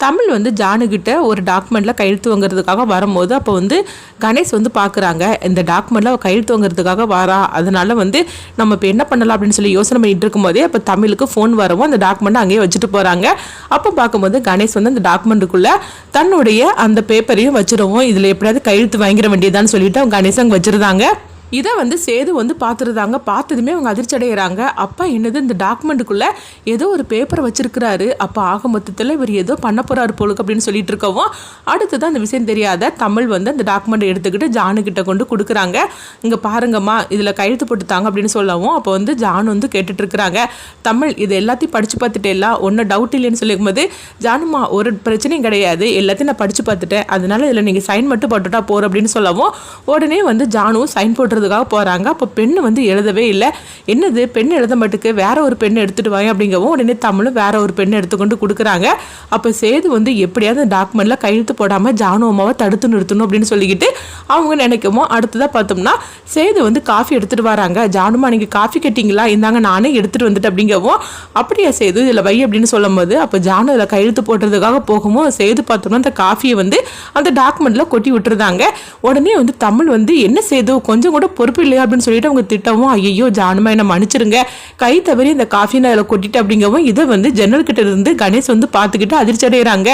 தமிழ் வந்து ஜானுகிட்ட ஒரு டாக்குமெண்ட்டில் கையெழுத்து வாங்குறதுக்காக வரும்போது அப்போ வந்து கணேஷ் வந்து பார்க்குறாங்க இந்த டாக்குமெண்ட்டில் அவள் கையெழுத்து வாங்குறதுக்காக வரா? அதனால் வந்து நம்ம இப்போ என்ன பண்ணலாம் அப்படின்னு சொல்லி யோசனை பண்ணிட்டு இருக்கும்போதே அப்போ தமிழுக்கு ஃபோன் வரவும் அந்த டாக்குமெண்ட்டை அங்கேயே வச்சுட்டு போகிறாங்க அப்போ பார்க்கும்போது கணேஷ் வந்து அந்த டாக்குமெண்ட்டுக்குள்ளே தன்னுடைய அந்த பேப்பரையும் வச்சுருவோம் இதில் எப்படியாவது கையெழுத்து வாங்கிட வேண்டியதான்னு சொல்லிட்டு அவங்க கணேஷ் அங்கே வச்சுருந்தாங்க. இதை வந்து சேது வந்து பார்த்துருந்தாங்க. பார்த்ததுமே அவங்க அதிர்ச்சி அடைகிறாங்க அப்பா என்னது இந்த டாக்குமெண்ட்டுக்குள்ளே ஏதோ ஒரு பேப்பரை வச்சுருக்கிறாரு. அப்போ ஆக மொத்தத்தில் இவர் ஏதோ பண்ண போகிறாரு போலுக்கு அப்படின்னு சொல்லிட்டு இருக்கவும் அடுத்தது அந்த விஷயம் தெரியாத தமிழ் வந்து அந்த டாக்குமெண்ட்டை எடுத்துக்கிட்டு ஜானுக்கிட்ட கொண்டு கொடுக்குறாங்க. இங்கே பாருங்கம்மா இதில் கையெழுத்து போட்டுத்தாங்க அப்படின்னு சொல்லவும் அப்போ வந்து ஜானு வந்து கேட்டுட்ருக்குறாங்க தமிழ் இது எல்லாத்தையும் படித்து பார்த்துட்டே எல்லாம் ஒன்றும் டவுட் இல்லைன்னு சொல்லிக்கும்போது ஜானுமா ஒரு பிரச்சனையும் கிடையாது. எல்லாத்தையும் நான் படித்து பார்த்துட்டேன். அதனால இதில் நீங்கள் சைன் மட்டும் போட்டுட்டா போகிற அப்படின்னு சொல்லவும் உடனே வந்து ஜானும் சைன் போட்டு பண்ணுறதுக்காக போகிறாங்க அப்போ பெண்ணு வந்து எழுதவே இல்லை. என்னது? பெண் எழுத மாட்டுக்கு வேற ஒரு பெண் எடுத்துகிட்டு வாங்க அப்படிங்கவும் உடனே தமிழும் வேற ஒரு பெண் எடுத்துக்கொண்டு கொடுக்குறாங்க. அப்போ சேது வந்து எப்படியாவது டாக்குமெண்ட்டில் கையெழுத்து போடாமல் ஜானு அம்மாவை தடுத்து நிறுத்தணும் அப்படின்னு சொல்லிக்கிட்டு அவங்க நினைக்கமோ அடுத்ததாக பார்த்தோம்னா சேது வந்து காஃபி எடுத்துகிட்டு வராங்க. ஜானுமா நீங்கள் காஃபி கேட்டிங்களா? இந்தாங்க நானே எடுத்துகிட்டு வந்துட்டு அப்படிங்கவும் அப்படியா சேது? இதில் வை அப்படின்னு சொல்லும்போது அப்போ ஜானு இதில் கையெழுத்து போடுறதுக்காக போகும்போது சேது பார்த்தோம்னா அந்த காஃபியை வந்து அந்த டாக்குமெண்ட்டில் கொட்டி விட்டுருந்தாங்க. உடனே வந்து தமிழ் வந்து என்ன சேது? கொஞ்சம் கூட பொறுப்பு இல்லையா அப்படின்னு சொல்லிட்டு அவங்க திட்டவும் ஐயோ ஜானுமா என்ன மன்னிச்சிருங்க. கை தவறி இந்த காஃபி நான் அதில் கொட்டிட்டு அப்படிங்கவும் இதை வந்து ஜன்னல் கிட்ட இருந்து கணேஷ் வந்து பார்த்துக்கிட்டு அதிர்ச்சி அடைகிறாங்க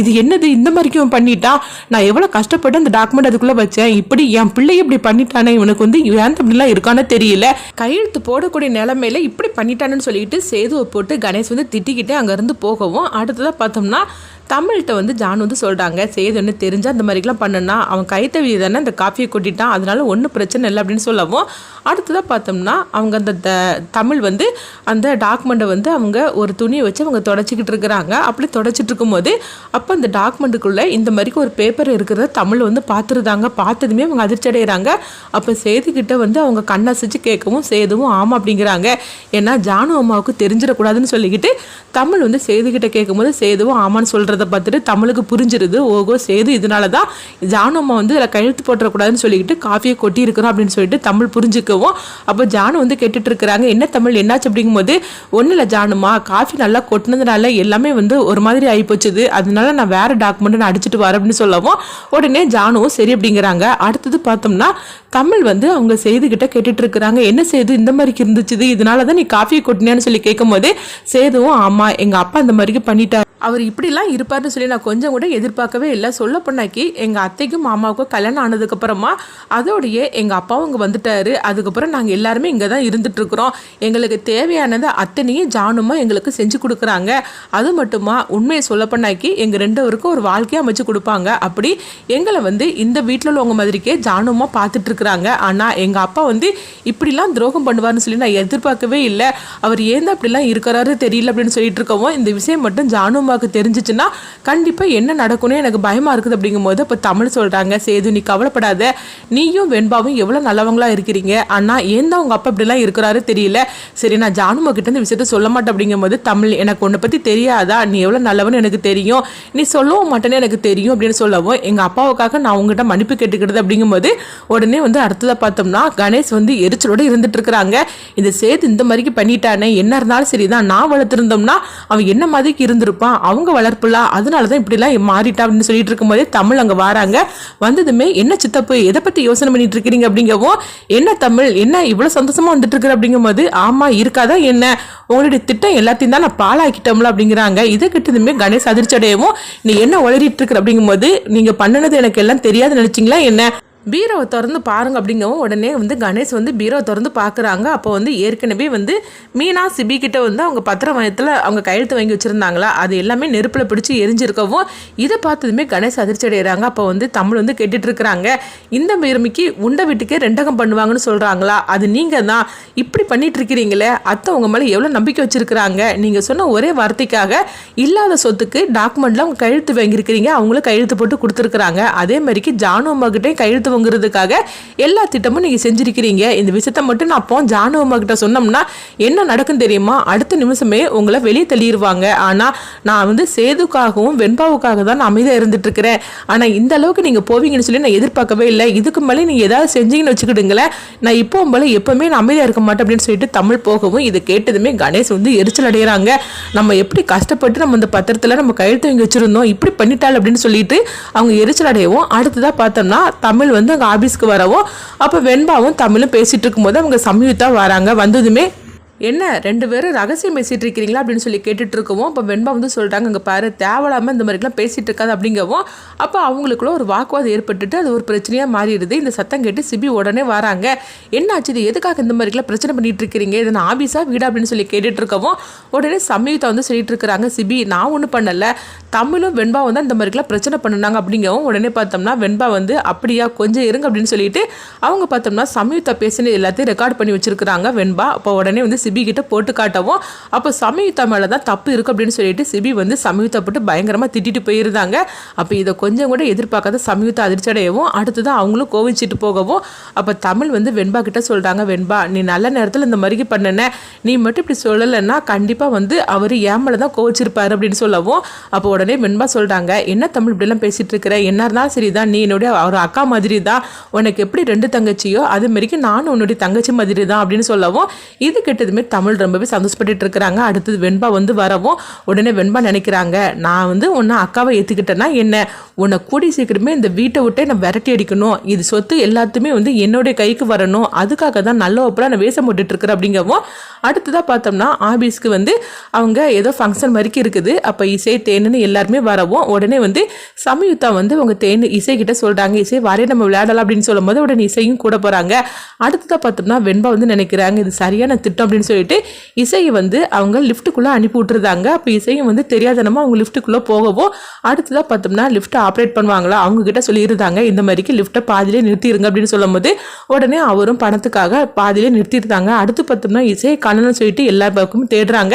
இது என்னது இந்த மாதிரிக்கும் பண்ணிட்டான் நான் எவ்வளோ கஷ்டப்பட்டு அந்த டாக்குமெண்ட் அதுக்குள்ளே வச்சேன். இப்படி என் பிள்ளை இப்படி பண்ணிட்டானே? இவனுக்கு வந்து ஏன் அப்படிலாம் இருக்கான்னு தெரியல. கையெழுத்து போடக்கூடிய நிலைமையில இப்படி பண்ணிட்டானேன்னு சொல்லிட்டு சேதுவை போட்டு கணேஷ் வந்து திட்டிக்கிட்டே அங்கேருந்து போகவும் அடுத்ததாக பார்த்தோம்னா தமிழ்கிட்ட வந்து ஜான் வந்து சொல்கிறாங்க சேது தெரிஞ்சு தெரிஞ்சால் அந்த மாதிரிலாம் பண்ணுனா அவன் கைத்தவி தானே அந்த காஃபியை கொட்டிட்டான் அதனால ஒன்றும் பிரச்சனை இல்லை அப்படின்னு சொல்லவும் அடுத்ததாக பார்த்தோம்னா அவங்க அந்த த- தமிழ் வந்து அந்த டாக்குமெண்ட்டை வந்து அவங்க ஒரு துணியை வச்சு அவங்க தொடச்சிக்கிட்டு இருக்கிறாங்க. அப்படி தொடச்சிட்டு இருக்கும்போது அப்போ அந்த டாக்குமெண்ட்டுக்குள்ளே இந்த மாதிரிக்கு ஒரு பேப்பர் இருக்கிறத தமிழ் வந்து பார்த்துருந்தாங்க. பார்த்ததுமே அவங்க அதிர்ச்சி அடைகிறாங்க. அப்போ சேதுக்கிட்ட வந்து அவங்க கண்ணசிச்சு கேட்கவும் சேதுவும் ஆமாம் அப்படிங்கிறாங்க. ஏன்னா ஜானு அம்மாவுக்கு தெரிஞ்சிடக்கூடாதுன்னு சொல்லிக்கிட்டு தமிழ் வந்து சேதுக்கிட்ட கேட்கும்போது சேதுவும் ஆமான்னு சொல்கிறது பார்த்துட்டு தமிழுக்கு புரிஞ்சிருது ஓகோ சேது இதனால தான் ஜானு அம்மா வந்து இதில் கழுத்து போட்டுறக்கூடாதுன்னு சொல்லிக்கிட்டு காஃபியை கொட்டி இருக்கிறோம் அப்படின்னு சொல்லிட்டு தமிழ் புரிஞ்சுக்கவும் அப்போ ஜானு வந்து கேட்டுட்டு இருக்கிறாங்க என்ன தமிழ்? என்னாச்சு? அப்படிங்கும்போது ஒன்றும் இல்லை ஜானுமா காஃபி நல்லா கொட்டினதுனால எல்லாமே வந்து ஒரு மாதிரி ஆகிப்போச்சுது அதனால நான் வேறு டாக்குமெண்ட் நான் அடிச்சுட்டு வரேன் அப்படின்னு சொல்லவும் உடனே ஜானுவும் சரி அப்படிங்கிறாங்க. அடுத்தது பார்த்தோம்னா தமிழ் வந்து அவங்க சேதுகிட்ட கேட்டுட்டு இருக்கிறாங்க என்ன செய்து இந்த மாதிரி இருந்துச்சு இதனால தான் நீ காஃபியை கொட்டினியான்னு சொல்லி கேட்கும்போது சேதுவும் ஆமா எங்க அப்பா இந்த மாதிரி பண்ணிட்டார். அவர் இப்படிலாம் இருப்பார்னு சொல்லி நான் கொஞ்சம் கூட எதிர்பார்க்கவே இல்லை. சொல்ல எங்கள் அத்தைக்கும் மாமாவுக்கும் கல்யாணம் ஆனதுக்கப்புறமா அதோடைய எங்கள் அப்பாவும் இங்கே வந்துட்டாரு. அதுக்கப்புறம் நாங்கள் எல்லாருமே இங்கே தான் இருந்துகிட்ருக்குறோம் எங்களுக்கு தேவையானதை அத்தனையும் ஜானுமா எங்களுக்கு செஞ்சு கொடுக்குறாங்க. அது மட்டுமா உண்மையை சொல்ல பண்ணாக்கி எங்கள் ரெண்டவருக்கும் ஒரு வாழ்க்கையை அமைச்சு கொடுப்பாங்க. அப்படி எங்களை வந்து இந்த வீட்டில் உள்ளவங்க மாதிரிக்கே ஜானுமா பார்த்துட்ருக்குறாங்க ஆனால் எங்கள் அப்பா வந்து இப்படிலாம் துரோகம் பண்ணுவார்னு சொல்லி நான் எதிர்பார்க்கவே இல்லை. அவர் ஏன் அப்படிலாம் இருக்கிறாரு தெரியல அப்படின்னு சொல்லிட்டு இருக்கவும் இந்த விஷயம் மட்டும் ஜானுமாவுக்கு தெரிஞ்சிச்சுன்னா கண்டிப்பாக என்ன நடக்கும்னு எனக்கு பயமாக இருக்குது அப்படிங்கும்போது இப்போ தமிழ் சொல்கிறாங்க சேது நீ கவலைப்படாத. நீயும் வெண்பாவும் எவ்வளோ நல்லவங்களா இருக்கிறீங்க. ஆனால் ஏன் தான் உங்கள் அப்பா இப்படிலாம் இருக்கிறாரு தெரியல. சரி நான் ஜானுமா கிட்ட இந்த விஷயத்த சொல்ல மாட்டேன் அப்படிங்கும்போது தமிழ் எனக்கு உன்னை பற்றி தெரியாதா? நீ எவ்வளோ நல்லவன்னு எனக்கு தெரியும். நீ சொல்லவும் மாட்டேன்னு எனக்கு தெரியும் அப்படின்னு சொல்லவும் எங்கள் அப்பாவுக்காக நான் உங்ககிட்ட மன்னிப்பு கேட்டுக்கிறது அப்படிங்கும்போது உடனே வந்து அடுத்ததாக பார்த்தோம்னா கணேஷ் வந்து எரிச்சலோடு இருந்துட்டு இருக்கிறாங்க. இந்த சேது இந்த மாதிரிக்கு பண்ணிட்டானே. என்ன இருந்தாலும் சரிதான். நான் வளர்த்துருந்தோம்னா அவன் என்ன மாதிரிக்கு இருந்திருப்பான்? அவங்க வளர்ப்புலாம் அதனால தான் இப்படிலாம் மாறிட்டா அப்படின்னு சொல்லிட்டு இருக்கும்போதே தமிழ் அங்கே வராங்க. வந்ததுமே என்ன சித்தப்பு எதை பற்றி யோசனை பண்ணிட்டு இருக்கிறீங்க அப்படிங்கவும் என்ன தமிழ் என்ன இவ்வளோ சந்தோஷமாக வந்துட்டு இருக்கிற அப்படிங்கும்போது ஆமாம் இருக்காதா என்ன? உங்களுடைய திட்டம் எல்லாத்தையும் தான் நான் பாலாக்கிட்டோம்ல அப்படிங்கிறாங்க. இதை கிட்டதுமே கணேஷ் அதிர்ச்சி அடையவும் நீ என்ன உளறிட்டு இருக்கிற அப்படிங்கும்போது நீங்கள் பண்ணினது எனக்கு எல்லாம் தெரியாது நினைச்சிங்களா என்ன? பீரோவை திறந்து பாருங்க அப்படிங்கவும் உடனே வந்து கணேஷ் வந்து பீரோ திறந்து பார்க்குறாங்க. அப்போ வந்து ஏற்கனவே வந்து மீனா சிபி கிட்ட வந்து அவங்க பத்திர மையத்தில் அவங்க கையெழுத்து வாங்கி வச்சுருந்தாங்களா? அது எல்லாமே நெருப்பில் பிடிச்சி எரிஞ்சிருக்கவும் இதை பார்த்ததுமே கணேஷ் அதிர்ச்சி அடைகிறாங்க அப்போ வந்து தமிழ் வந்து கேட்டுட்டு இருக்கிறாங்க இந்த பெருமைக்கு உண்டை வீட்டுக்கே ரெண்டகம் பண்ணுவாங்கன்னு சொல்கிறாங்களா அது நீங்கள் தான் இப்படி பண்ணிட்டு இருக்கிறீங்களே அத்தை உங்கள் மேலே எவ்வளோ நம்பிக்கை வச்சுருக்கிறாங்க? நீங்கள் சொன்ன ஒரே வார்த்தைக்காக இல்லாத சொத்துக்கு டாக்குமெண்ட்டில் அவங்க கையெழுத்து வாங்கியிருக்கிறீங்க. அவங்களும் கையெழுத்து போட்டு கொடுத்துருக்குறாங்க. அதே மாதிரிக்கு ஜானு அம்மா கிட்டே கையெழுத்து திருடுவோங்கிறதுக்காக எல்லா திட்டமும் நீங்கள் செஞ்சுருக்கிறீங்க. இந்த விஷயத்த மட்டும் நான் அப்போ ஜானு அம்மாக்கிட்ட சொன்னோம்னா என்ன நடக்கும் தெரியுமா? அடுத்த நிமிஷமே உங்களை வெளியே தள்ளிடுவாங்க ஆனால் நான் வந்து சேதுக்காகவும் வெண்பாவுக்காக தான் நான் அமைதியாக இருந்துட்டுருக்கிறேன். ஆனால் இந்த அளவுக்கு நீங்கள் போவீங்கன்னு சொல்லி நான் எதிர்பார்க்கவே இல்லை. இதுக்கு மேலே நீங்கள் ஏதாவது செஞ்சீங்கன்னு வச்சுக்கிடுங்களேன். நான் இப்போ போல எப்போவுமே நான் அமைதியாக இருக்க மாட்டேன் அப்படின்னு சொல்லிட்டு தமிழ் போகவும் இது கேட்டதுமே கணேஷ் வந்து எரிச்சல் அடைகிறாங்க நம்ம எப்படி கஷ்டப்பட்டு நம்ம இந்த பத்திரத்தில் நம்ம கையெழுத்து வாங்கி இப்படி பண்ணிட்டாள் அப்படின்னு சொல்லிட்டு அவங்க எரிச்சல் அடையவும் அடுத்ததாக பார்த்தோம்னா தமிழ் வந்து அங்கே ஆஃபீஸ்க்கு வரவும் அப்போ வெண்பாவும் தமிழும் பேசிகிட்டு இருக்கும்போது அவங்க சம்யுக்தா வராங்க. வந்ததுமே என்ன ரெண்டு பேரும் ரகசியம் பேசிகிட்டு இருக்கிறீங்களா அப்படின்னு சொல்லி கேட்டுட்டு இருக்கவும் அப்போ வெண்பா வந்து சொல்கிறாங்க அங்கே பாரு தேவையில்லாமல் இந்த மாதிரிலாம் பேசிகிட்டு இருக்காது அப்படிங்கவும் அப்போ அவங்களுக்குள்ள ஒரு வாக்குவாதம் ஏற்பட்டுட்டு அது ஒரு பிரச்சனையாக மாறிடுது. இந்த சத்தம் கேட்டு சிபி உடனே வராங்க. என்னாச்சு இது? எதுக்காக இந்த மாதிரிலாம் பிரச்சனை பண்ணிகிட்டு இருக்கிறீங்க இது நான் ஆஃபீஸாக வீடா? அப்படின்னு சொல்லி கேட்டுட்டு இருக்கவும் உடனே சம்யுக்தா வந்து சொல்லிட்டு இருக்கிறாங்க சிபி. நான் ஒன்றும் பண்ணலை. தமிழும் வெண்பா தான் இந்த மாதிரிலாம் பிரச்சனை பண்ணுனாங்க அப்படிங்கவும் உடனே பார்த்தோம்னா வெண்பா வந்து அப்படியா கொஞ்சம் இருங்க அப்படின்னு சொல்லிட்டு அவங்க பார்த்தோம்னா சம்யுக்தா பேசின எல்லாத்தையும் ரெக்கார்ட் பண்ணி வச்சிருக்கிறாங்க வெண்பா. அப்போ உடனே வந்து சிபி கிட்ட போட்டு காட்டவும் அப்போ சமயுத்தா மேலே தான் தப்பு இருக்குது அப்படின்னு சொல்லிட்டு சிபி வந்து சமயுத்தா போட்டு பயங்கரமாக திட்டிட்டு போயிருந்தாங்க. அப்போ இதை கொஞ்சம் கூட எதிர்பார்க்காத சமயுத்தா அதிர்ச்சியடையவும் அடுத்ததான் அவங்களும் கோவிச்சிட்டு போகவும் அப்போ தமிழ் வந்து வெண்பா கிட்ட சொல்கிறாங்க வெண்பா நீ நல்ல நேரத்தில் இந்த மாதிரி பண்ணன. நீ மட்டும் இப்படி சொல்லலைன்னா கண்டிப்பாக வந்து அவர் ஏமலை தான் கோவிச்சிருப்பார் அப்படின்னு சொல்லவும் அப்போ உடனே வெண்பா சொல்கிறாங்க என்ன தமிழ் இப்படிலாம் பேசிகிட்டு இருக்கிற? என்ன இருந்தாலும் சரிதான். நீ என்னுடைய ஒரு அக்கா மாதிரி தான் உனக்கு எப்படி ரெண்டு தங்கச்சியோ அதுமாரிக்கு நானும் உன்னுடைய தங்கச்சி மாதிரி தான் அப்படின்னு சொல்லவும் இது கெட்டதுமே தமிழ் ரொம்பவே சந்தோஷப்பட்டு இருக்கிறாங்க. அடுத்தது வெண்பா வந்து வரவும் உடனே வெண்பா நினைக்கிறாங்க நான் வந்து உன்னை அக்காவை ஏற்றுக்கிட்டேன்னா என்ன? உன்னை கூடி சீக்கிரமே இந்த வீட்டை விட்டே நான் விரட்டி அடிக்கணும். இது சொத்து எல்லாத்துமே வந்து என்னுடைய கைக்கு வரணும். அதுக்காக தான் நல்ல ஒப்பரா நான் வேஷம் போட்டுட்டு இருக்கிறேன் அப்படிங்கவும் அடுத்ததாக பார்த்தோம்னா ஆபீஸ்க்கு வந்து அவங்க ஏதோ ஃபங்க்ஷன் மாதிரிக்கு இருக்குது. அப்போ இசை தேனுன்னு எல்லாருமே வரவும் உடனே வந்து சமயுத்தா வந்து அவங்க தேன் இசை கிட்ட சொல்கிறாங்க இசை வரைய நம்ம விளையாடலாம் அப்படின்னு சொல்லும்போது உடனே இசையும் கூட போகிறாங்க அடுத்ததாக பார்த்தோம்னா வெண்பா வந்து நினைக்கிறாங்க. இது சரியான திட்டம் அப்படின்னு சொல்லிட்டு இசையை வந்து அவங்க லிஃப்ட்டுக்குள்ளே அனுப்பி விட்டுருந்தாங்க அப்போ இசையும் வந்து தெரியாதனமாக அவங்க லிஃப்ட்டுக்குள்ளே போகவும் அடுத்ததாக பார்த்தோம்னா லிஃப்ட்டை ஆப்ரேட் பண்ணுவாங்களா? அவங்க கிட்ட சொல்லியிருந்தாங்க. இந்த மாதிரிக்கு லிஃப்ட்டை பாதிலே நிறுத்திடுங்க அப்படின்னு சொல்லும்போது உடனே அவரும் பணத்துக்காக பாதியிலே நிறுத்திருந்தாங்க அடுத்து பார்த்தோம்னா இசையை காணணும்னு சொல்லிட்டு எல்லா பக்கமும் தேடுறாங்க.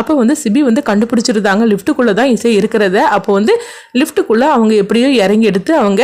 அப்போ வந்து சிபி வந்து கண்டுபிடிச்சிருந்தாங்க. லிஃப்ட்டுக்குள்ளே தான் இசை இருக்கிறத. அப்போ வந்து லிஃப்ட்டுக்குள்ளே அவங்க எப்படியோ இறங்கி எடுத்து அவங்க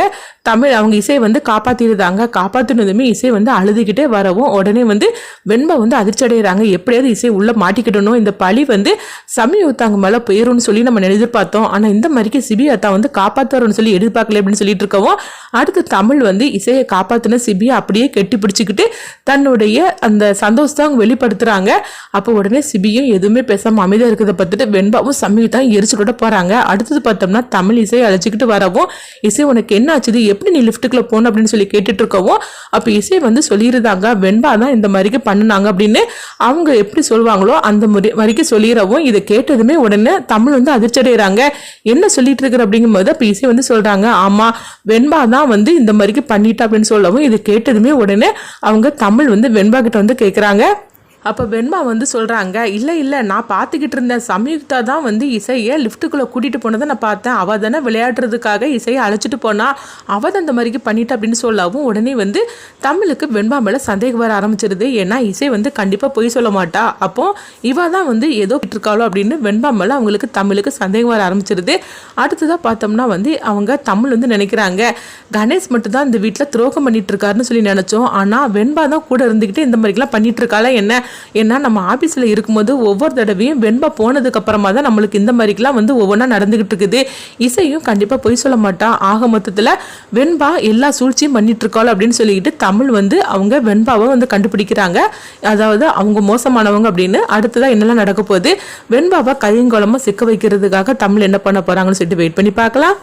தமிழ் அவங்க இசையை வந்து காப்பாற்றிருந்தாங்க காப்பாற்றினதுமே இசை வந்து அழுதுகிட்டே வரவும் உடனே வந்து வெண்மை வந்து அதிர்ச்சி அடைகிறாங்க எப்படியாவது இசை உள்ளே மாட்டிக்கிடணும். இந்த பழி வந்து சமயத்தாங்க மேலே போயிரும்னு சொல்லி நம்ம எதிர்பார்த்தோம் ஆனால் இந்த மாதிரிக்கு சிபி அத்தா வந்து காப்பாற்றுறோம்னு சொல்லி எதிர்பார்க்கல அப்படின்னு சொல்லிட்டு இருக்கவும் அடுத்து தமிழ் வந்து இசையை காப்பாற்றின சிபியை அப்படியே கெட்டி பிடிச்சிக்கிட்டு தன்னுடைய அந்த சந்தோஷத்தை அவங்க வெளிப்படுத்துகிறாங்க அப்போ உடனே சிபியும் எதுவுமே பேசாமல் அமைதியாக இருக்கிறத பார்த்துட்டு வெண்பாவும் சமயத்தான் எரிச்சலோட போகிறாங்க அடுத்தது பார்த்தோம்னா தமிழ் இசையை அழைச்சிக்கிட்டு வரவும் இசை உனக்கு என்ன ஆச்சுது? எப்படி நீ லிஃப்ட்டுக்குள்ள போன அப்படின்னு சொல்லி கேட்டுட்டு இருக்கவும் அப்போ இசை வந்து சொல்லியிருந்தாங்க வெண்பா தான் இந்த மாதிரிக்கு பண்ணினாங்க அப்படின்னு அவங்க எப்படி சொல்லுவாங்களோ அந்த முறை வரைக்கும் சொல்லிடவும் இதை கேட்டதுமே உடனே தமிழ் வந்து அதிர்ச்சி அடைகிறாங்க என்ன சொல்லிட்டு இருக்கிற அப்படிங்கும்போது அப்போ இசை வந்து சொல்கிறாங்க ஆமாம் வெண்பா தான் வந்து இந்த மாதிரிக்கு பண்ணிட்டா அப்படின்னு சொல்லவும் இதை கேட்டதுமே உடனே அவங்க தமிழ் வந்து வெண்பா கிட்ட வந்து கேட்குறாங்க அப்போ வெண்மா வந்து சொல்கிறாங்க இல்லை இல்லை நான் பார்த்துக்கிட்டு இருந்தேன். சம்யுக்தா தான் வந்து இசையை லிஃப்ட்டுக்குள்ளே கூட்டிகிட்டு போனதை நான் பார்த்தேன். அவள் தானே விளையாடுறதுக்காக இசையை அழைச்சிட்டு போனா அவள் தான் மாதிரிக்கு பண்ணிட்டா அப்படின்னு சொல்லவும் உடனே வந்து தமிழுக்கு வெண்பா மேலே சந்தேகம் வர ஆரம்பிச்சிருது. ஏன்னா இசை வந்து கண்டிப்பாக பொய் சொல்ல மாட்டா. அப்போ இவ தான் வந்து ஏதோ இருக்காளோ அப்படின்னு வெண்பா மேலே அவங்களுக்கு தமிழுக்கு சந்தேகம் வர ஆரம்பிச்சிருது. அடுத்ததாக பார்த்தோம்னா வந்து அவங்க தமிழ் வந்து நினைக்கிறாங்க. கணேஷ் மட்டும்தான் இந்த வீட்டில் துரோகம் பண்ணிட்டு இருக்காருன்னு சொல்லி நினச்சோம். ஆனால் வெண்பா தான் கூட இருந்துக்கிட்டு இந்த மாதிரிலாம் பண்ணிட்டு இருக்காளா என்ன? ஏன்னா நம்ம ஆஃபீஸில் இருக்கும்போது ஒவ்வொரு தடவையும் வெண்பா போனதுக்கப்புறமா தான் நம்மளுக்கு இந்த மாதிரிக்கெலாம் வந்து ஒவ்வொன்றா நடந்துக்கிட்டு இருக்குது. இசையும் கண்டிப்பாக பொய் சொல்ல மாட்டான் ஆக மொத்தத்தில் வெண்பா எல்லா சூழ்ச்சியும் பண்ணிட்டுருக்காள் அப்படின்னு சொல்லிக்கிட்டு தமிழ் வந்து அவங்க வெண்பாவை வந்து கண்டுபிடிக்கிறாங்க. அதாவது அவங்க மோசமானவங்க அப்படின்னு அடுத்ததாக என்னெல்லாம் நடக்க போகுது? வெண்பாவை கையங்கோலமாக சிக்க வைக்கிறதுக்காக தமிழ் என்ன பண்ண போகிறாங்கன்னு சொல்லிட்டு வெயிட் பண்ணி பார்க்கலாம்.